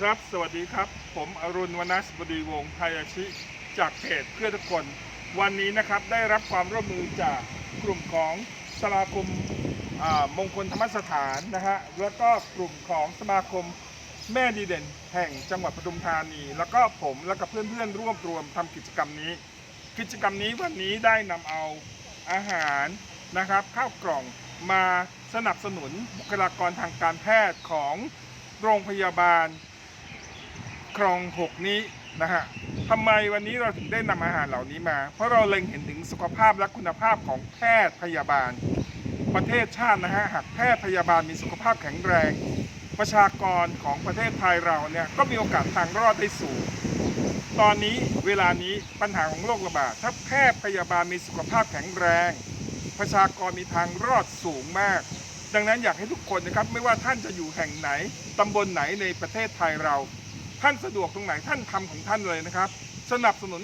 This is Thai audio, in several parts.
ครับ สวัสดีครับ ผมอรุณวนัสบดีวงศ์ไทยาชิ จากเพจเพื่อทุกคน วันนี้นะครับได้รับความร่วมมือจากกลุ่มของสมาคมมงคลธรรมสถานนะฮะ แล้วก็กลุ่มของสมาคมแม่ดีเด่น แห่งจังหวัดปทุมธานี แล้วก็ผมแล้วก็เพื่อนๆร่วมรวมทำกิจกรรมนี้ กิจกรรมนี้วันนี้ได้นำเอาอาหารนะครับข้าวกล่องมาสนับสนุนบุคลากรทางการแพทย์ของโรงพยาบาล คลองหกนี้นะฮะทำไมวันนี้เราถึงได้นำอาหารเหล่านี้มา เพราะเราเล็งเห็นถึงสุขภาพและคุณภาพของแพทย์พยาบาล ประเทศชาตินะฮะหากแพทย์พยาบาลมีสุขภาพแข็งแรง ประชากรของประเทศไทยเราเนี่ยก็มีโอกาสทางรอดได้สูงตอนนี้เวลานี้ปัญหาของโรคระบาดถ้าแพทย์พยาบาลมีสุขภาพแข็งแรง ประชากรมีทางรอดสูงมาก ดังนั้นอยากให้ทุกคนนะครับไม่ว่าท่านจะอยู่แห่งไหนตำบลไหนในประเทศไทยเรา ท่านสะดวกตรงไหนท่านทำของท่านเลยนะครับ สนับสนุน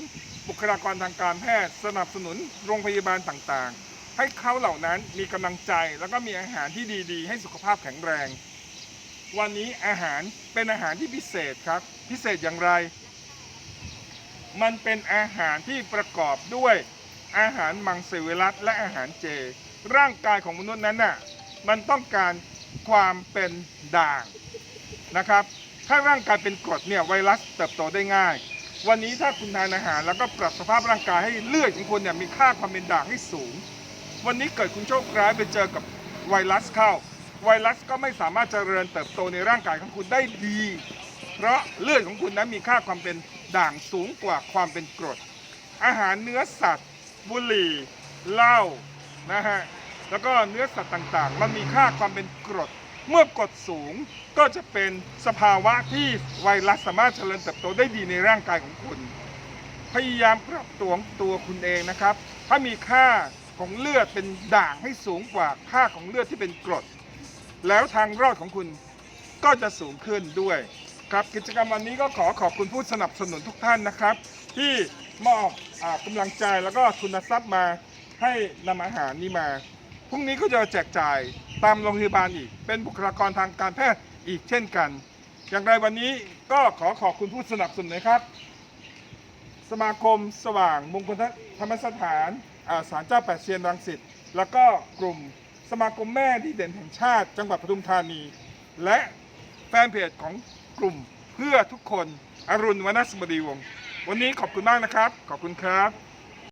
บุคลากรทางการแพทย์ สนับสนุนโรงพยาบาลต่างๆ ให้เขาเหล่านั้นมีกำลังใจแล้วก็มีอาหารที่ดีๆ ให้สุขภาพแข็งแรง วันนี้อาหารเป็นอาหารที่พิเศษครับ พิเศษอย่างไร มันเป็นอาหารที่ประกอบด้วยอาหารมังสวิรัตและอาหารเจ ร่างกายของมนุษย์นั้นน่ะมันต้องการความเป็นด่างนะครับ ถ้าร่างกายเป็นกรดเนี่ยไวรัสเติบโตได้ง่าย วันนี้ถ้าคุณทานอาหาร แล้วก็ปรับสภาพร่างกายให้เลือดของคุณเนี่ยมีค่าความเป็นด่างให้สูง วันนี้เกิดคุณโชคร้ายไปเจอกับไวรัสเข้า ไวรัสก็ไม่สามารถเจริญเติบโตในร่างกายของคุณได้ดี เพราะเลือดของคุณนั้นมีค่าความเป็นด่างสูงกว่าความเป็นกรด อาหารเนื้อสัตว์ บุหรี่เหล้านะฮะแล้วก็เนื้อสัตว์ต่างๆ มันมีค่าความเป็นกรด เมื่อกดสูงก็จะเป็นสภาวะที่ไวรัสสามารถเจริญเติบโตได้ดีในร่างกายของคุณ พยายามปรับตัวของตัวคุณเองนะครับ ถ้ามีค่าของเลือดเป็นด่างให้สูงกว่าค่าของเลือดที่เป็นกรด แล้วทางรอดของคุณก็จะสูงขึ้นด้วย ครับกิจกรรมวันนี้ก็ขอขอบคุณผู้สนับสนุนทุกท่านนะครับ ที่มอบอากำลังใจแล้วก็ทุนทรัพย์มาให้นำอาหารนี้มา พรุ่งนี้ก็จะแจกจ่ายตามโรงพยาบาลอีก เป็นบุคลากรทางการแพทย์อีกเช่นกัน อย่างไรวันนี้ก็ขอขอบคุณผู้สนับสนุนนะครับ สมาคมสว่างมงคลธรรมสถานอาศาลเจ้าแปดเซียนรังสิต แล้วก็กลุ่มสมาคมแม่ดีเด่นแห่งชาติ จังหวัดปทุมธานี และแฟนเพจของกลุ่มเพื่อทุกคนอรุณวนัสบดีวงศ์วันนี้ขอบคุณมากนะครับ ขอบคุณครับ